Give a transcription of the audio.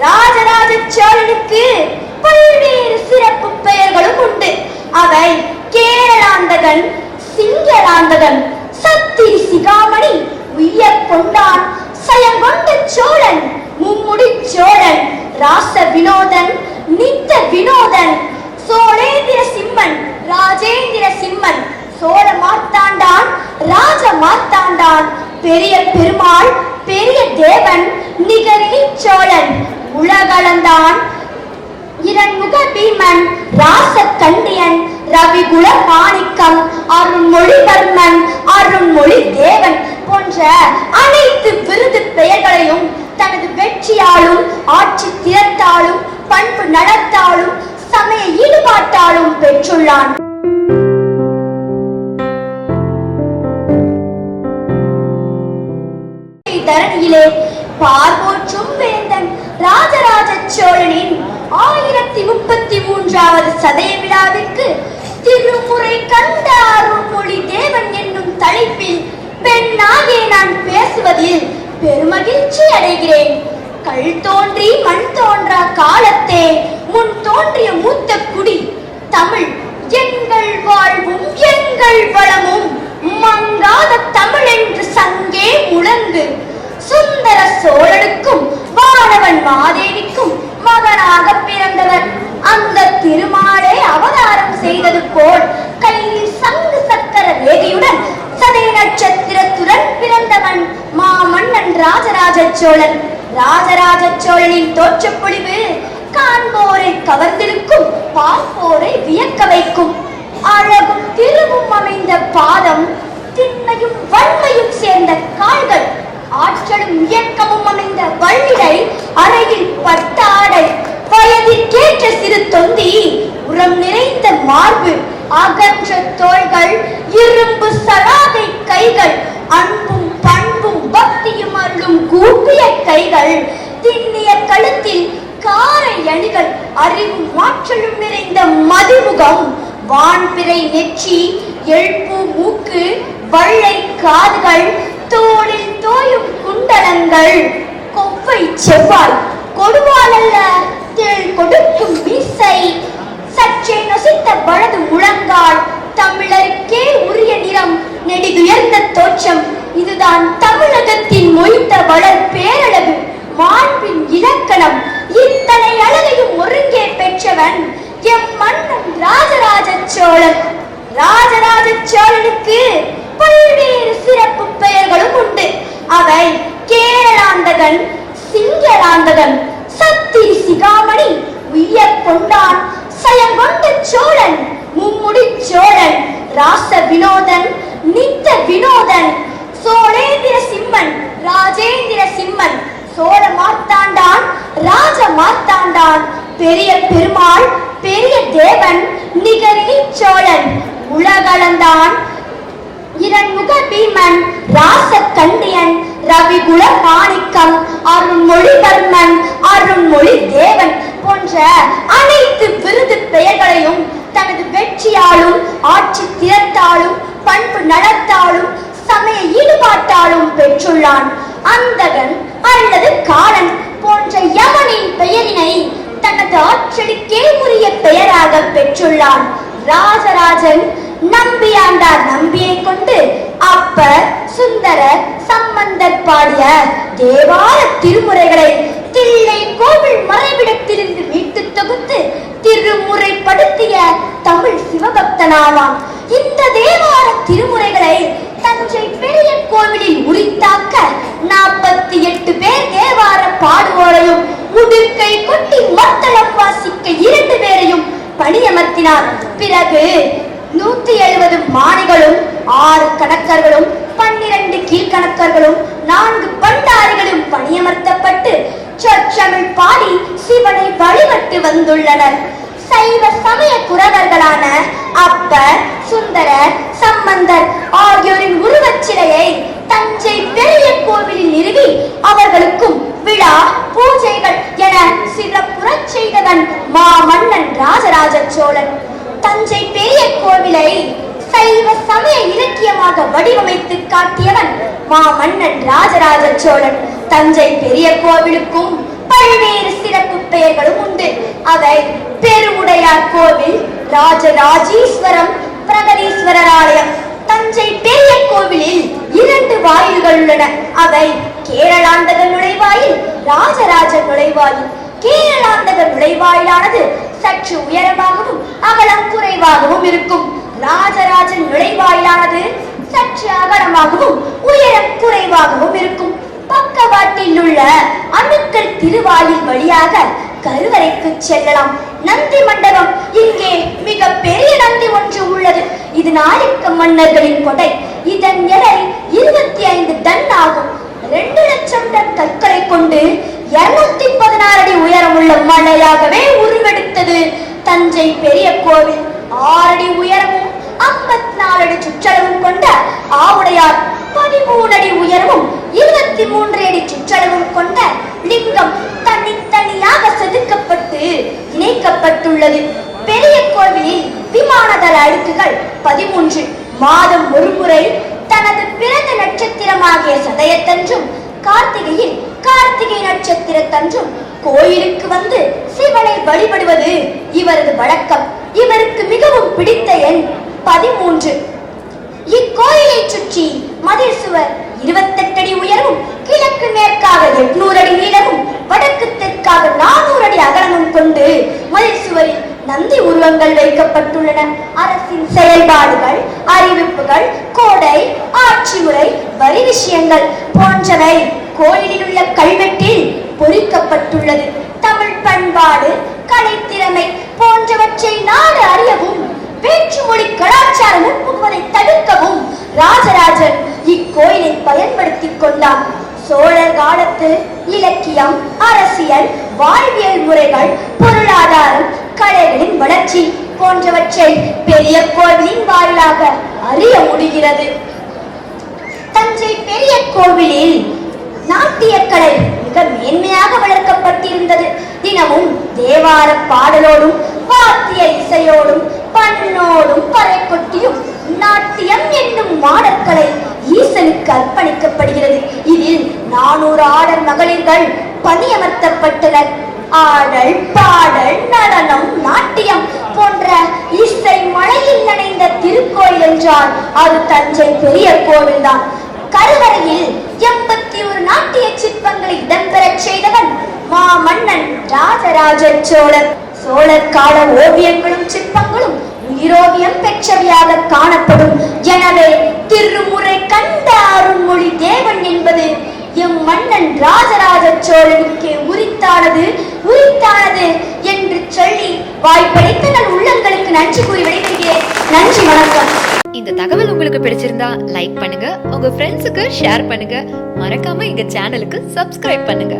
ராஜராஜ சோழனுக்கு பல்வேறு சிறப்பு பெயர்களும் உண்டு. அவை கேரளாந்தகன் சிங்களாந்தகன் சத்திரி சிகாமணி உய்ய கொண்டான் சயங்கொண்ட சோழன் மும்முடி சோழன் ராச வினோதன் நித்த வினோதன் சோழேந்திர சிம்மன் ராஜேந்திர சிம்மன் சோழ மார்த்தாண்டான் ராஜ மார்த்தாண்டான் பெரிய பெருமாள் பெரிய தேவன் நிகரில் சோழன் உலகளந்தான். இரண்முக பீமன் ராசக்கண்டியன் ரவி குல மாணிக்கம் அருண்மொழிவர்மன் அருண்மொழி தேவன் போன்ற அனைத்து விருது பெயர்களையும் தனது வெற்றியாலும் ஆட்சி திறத்தாலும் பண்பு நடத்தாலும் சமய ஈடுபாட்டாலும் பெற்றுள்ளான். தரணியிலே பார்வோற்றும் வேந்தன் ராஜராஜ சோழனின் ஆயிரத்தி முப்பத்தி மூன்றாவது சதய விழாவிற்கு திருமுறை கண்ட அருள்மொழி தேவன் என்னும் தலைப்பில் பெண்ணாகிய நான் பேசுவதில் பெருமகிழ்ச்சி அடைகிறேன். கல் தோன்றி மண் தோன்றா காலத்தே முன் தோன்றிய மூத்த குடி தமிழ் எங்கள் வாழ்வும் எங்கள் வளமும் மங்காத தமிழ் என்று சங்கே முழங்கு. சுந்தர சோழனுக்கும் வானவன் மாதேவிக்கும் மகனாக பிறந்தவர் அந்த திருமாலே அவதாரம் செய்தது போல் கையில் சங்கு சக்கர வேதியுடன் சதய நட்சத்திரத்துடன் பிறந்தவன் மாமன்னன் ராஜராஜ சோழன். ராஜராஜ சோழனின் தோற்றப்பொழிவு காண்போரை கவர்ந்திருக்கும் பார்ப்போரை வியக்க வைக்கும். அழகும் திருவும் அமைந்த பாதம் திண்மையும் வன்மையும் சேர்ந்த கால்கள் ஆற்றலும் இயக்கமும் அமைந்த வள்ளிடை அறையில் பட்ட ஆடை வயதிற்கேற்ற சிறு தொந்தி உரம் நிறைந்த மார்பு அகன்ற தோள்கள் இரும்பு சலாகை கைகள் அன்பும் பண்பும் பக்தியும் அருளும் கூப்பிய கைகள் திண்ணிய கழுத்தில் காரை அணிகள் அறிவும் ஆற்றலும் நிறைந்த மதிமுகம் வான்பிறை நெற்றி எழுப்பு மூக்கு வள்ளை காதுகள் தோளில் தோயும் குண்டலங்கள். கொவ்வை செவ்வாய் கொடுவால் அல்ல தேள் கொடுக்கும் மீசை. சற்றே நொசித்த வலது முழங்கால். தமிழருக்கே உரிய நிறம். நெடிதுயர்ந்த தோற்றம். இதுதான் தமிழகத்தின் மொய்த்த வளர் பேரளவு மாண்பின் இலக்கணம். இத்தனை அழகையும் ஒருங்கே பெற்றவன் எம் மன்னன் ராஜராஜ சோழன். ராஜராஜ சோழனுக்கு பல்வேறு அவை கேரளாந்தகன் சிங்களாந்தகன் சத்திரி சிகாமணி உய்ய கொண்டான் சயங்கொண்ட சோழன் மும்முடி சோழன் ராச வினோதன் நித்த வினோதன் சோழேந்திர சிம்மன் ராஜேந்திர சிம்மன் சோழ மார்த்தாண்டான் ராஜ மார்த்தாண்டான் பெரிய பெருமாள் பெரிய தேவன் நிகரில் சோழன் உலகளந்தான் இரண்முக பீமன் ராச கண்டியன் ரவிகுல மாணிக்கம் அருண்மொழிவர்மன் அருண்மொழி தேவன் போன்ற அனைத்து விருது பெயர்களையும் தனது வெற்றியாலும் ஆட்சி திறத்தாலும் பண்பு நடத்தாலும் சமய ஈடுபாட்டாலும் பெற்றுள்ளான். அந்தகன் அல்லது காலன் போன்ற யமனின் பெயரினை தனது ஆற்றலுக்கே உரிய பெயராக பெற்றுள்ளான். ராஜராஜன் நம்பியாண்டார் கொண்டு அப்பர் சுந்தரர் சம்பந்தர் பாடிய தேவார திருமுறைகளை தில்லை கோவில் மறைவிடத்திலிருந்து மீட்டு தொகுத்து திருமுறைப்படுத்திய தமிழ் சிவபக்தனாவான் இந்த தேவார திருமுறைகளை தஞ்சை பெரிய கோவிலில் உரித்தாக்க நாற்பத்தி எட்டு பேர் தேவார பாடுவோரையும் உடுக்கை கொட்டி மத்தளம் வாசிக்க இரண்டு பேரையும் பணியமர்த்தினார். பிறகு ஆறு கணக்கர்களும் பன்னிரண்டு கீழ்கணக்கர்களும் நான்கு பண்டாரிகளும் பணியமர்த்தப்பட்டு சொற்றமிழ் பாடி சிவனை வழிபட்டு வந்துள்ளனர். சைவ சமய குறவர்களான அப்பர் சுந்தரர் சம்பந்தர் ஆகியோரின் உருவச்சிலையை தஞ்சை பெரிய கோவிலில் நிறுவி அவர்களுக்கும் விழா பூஜைகள் என சிறப்புறச் செய்தவன் மாமன்னன் ராஜராஜ சோழன். தஞ்சை பெரிய கோவிலை சைவ சமய இலக்கியமாக வடிவமைத்து காட்டியவன் மா மன்னன் ராஜராஜ சோழன். தஞ்சை பெரிய கோவிலுக்கும் பல்வேறு சிறப்பு பெயர்களும் உண்டு. அவை பெருவுடையார் கோவில் ராஜராஜீஸ்வரம் பிரகதீஸ்வரர் ஆலயம் தஞ்சை பெரிய கோவிலில் இரண்டு வாயில்கள் உள்ளன. அவை கேரளாந்தக நுழைவாயில் ராஜராஜ நுழைவாயில். கேரளாந்தக நுழைவாயிலானது சற்று உயரமாகவும் அகலம் குறைவாகவும் இருக்கும். ராஜராஜன் நுழைவாயிலானது சற்று அகலமாகவும் உயரம் குறைவாகவும் இருக்கும். பக்கவாட்டில் உள்ள அணுக்கள் திருவாயில் வழியாக கருவறைக்கு செல்லலாம். நந்தி மண்டபம் இங்கே மிக பெரிய நந்தி ஒன்று உள்ளது. இது நாயக்க மன்னர்களின் கொடை. இதன் எடை இருபத்தி ஐந்து டன் ஆகும். ரெண்டு லட்சம் டன் கற்களை கொண்டு இருநூத்தி பதினாறு அடி உயரமுள்ள மலையாகவே உருவெடுத்தது தஞ்சை பெரிய கோவில். ஆறடி உயரமும் ஐம்பத்தி நாலு அடி சுற்றளவும் கொண்ட ஆவுடையார் பதிமூணு அடி உயரமும் இருபத்தி மூன்று அடி சுற்றளவும் கொண்ட லிங்கம் தனித்தனியாக செதுக்கப்பட்டு இணைக்கப்பட்டுள்ளது. பெரிய கோவிலில் விமானதள அடுக்குகள் பதிமூன்று. மாதம் ஒரு முறை தனது பிறந்த நட்சத்திரமாகிய சதயத்தன்றும் கார்த்திகையில் கார்த்திகை நட்சத்திரத்தன்றும் கோயிலுக்கு வந்து சிவனை வழிபடுவது இவரது வழக்கம். இவருக்கு மிகவும் பிடித்த எண் பதிமூன்று. இக்கோயிலை சுற்றி மதில் சுவர் இருபத்தெட்டு அடி உயரமும் கிழக்கு மேற்காக எட்நூறு அடி நீளமும் வடக்கு தெற்காக நானூறு அடி அகலமும் கொண்டு மதில் சுவரில் நந்தி உருவங்கள் வைக்கப்பட்டுள்ளன. அரசின் செயல்பாடுகள் அறிவிப்புகள் கோடை ஆட்சி முறை வரி விஷயங்கள் போன்றவை கோயிலில் உள்ள கல்வெட்டில் பொறிக்கப்பட்டுள்ளது. தமிழ் பண்பாடு கலைத்திறமை போன்றவற்றை நாடு அறியவும் வேற்றுமொழி கலாச்சாரமும் புகுவதை தடுக்கவும் ராஜராஜன் இக்கோயிலை பயன்படுத்திக் கொண்டார் சோழர் காலத்து இலக்கியம் அரசியல் வாழ்வியல் முறைகள் பொருளாதாரம் கலைகளின் வளர்ச்சி போன்றவற்றை பெரிய கோவிலின் வாயிலாக அறிய முடிகிறது. தஞ்சை பெரிய கோவிலில் நாட்டிய கலை மிக மேன்மையாக ஒரு ஆடல் மகளிர்கள் பணியமர்த்தப்பட்டனர். ஆடல் பாடல் நடனம் நாட்டியம் போன்ற இசை மழையில் நனைந்த திருக்கோயில் என்றால் அது தஞ்சை பெரிய கோவில்தான் கருவறையில் எண்பத்தி ஒரு நாட்டிய சிற்பங்களை இடம்பெறச் செய்தவன் மாமன்னன் ராஜராஜ சோழர். சோழர் கால ஓவியங்களும் சிற்பங்களும் உயிரோவியம் பெற்றவையாக காணப்படும். எனவே திருமுறை கண்ட அருள்மொழி தேவன் என்பது எம் மன்னன் ராஜராஜ சோழனுக்கே உரித்தானது? உரித்தானது என்று சொல்லி வாய்ப்படைத்த நான் உள்ளங்களுக்கு நன்றி கூறி விடைபெறுகிறேன். நன்றி வணக்கம். இந்த தகவல் உங்களுக்கு பிடிச்சிருந்தா லைக் பண்ணுங்க. உங்க ஃப்ரெண்ட்ஸுக்கு ஷேர் பண்ணுங்க. மறக்காம எங்க சேனலுக்கு சப்ஸ்கிரைப் பண்ணுங்க.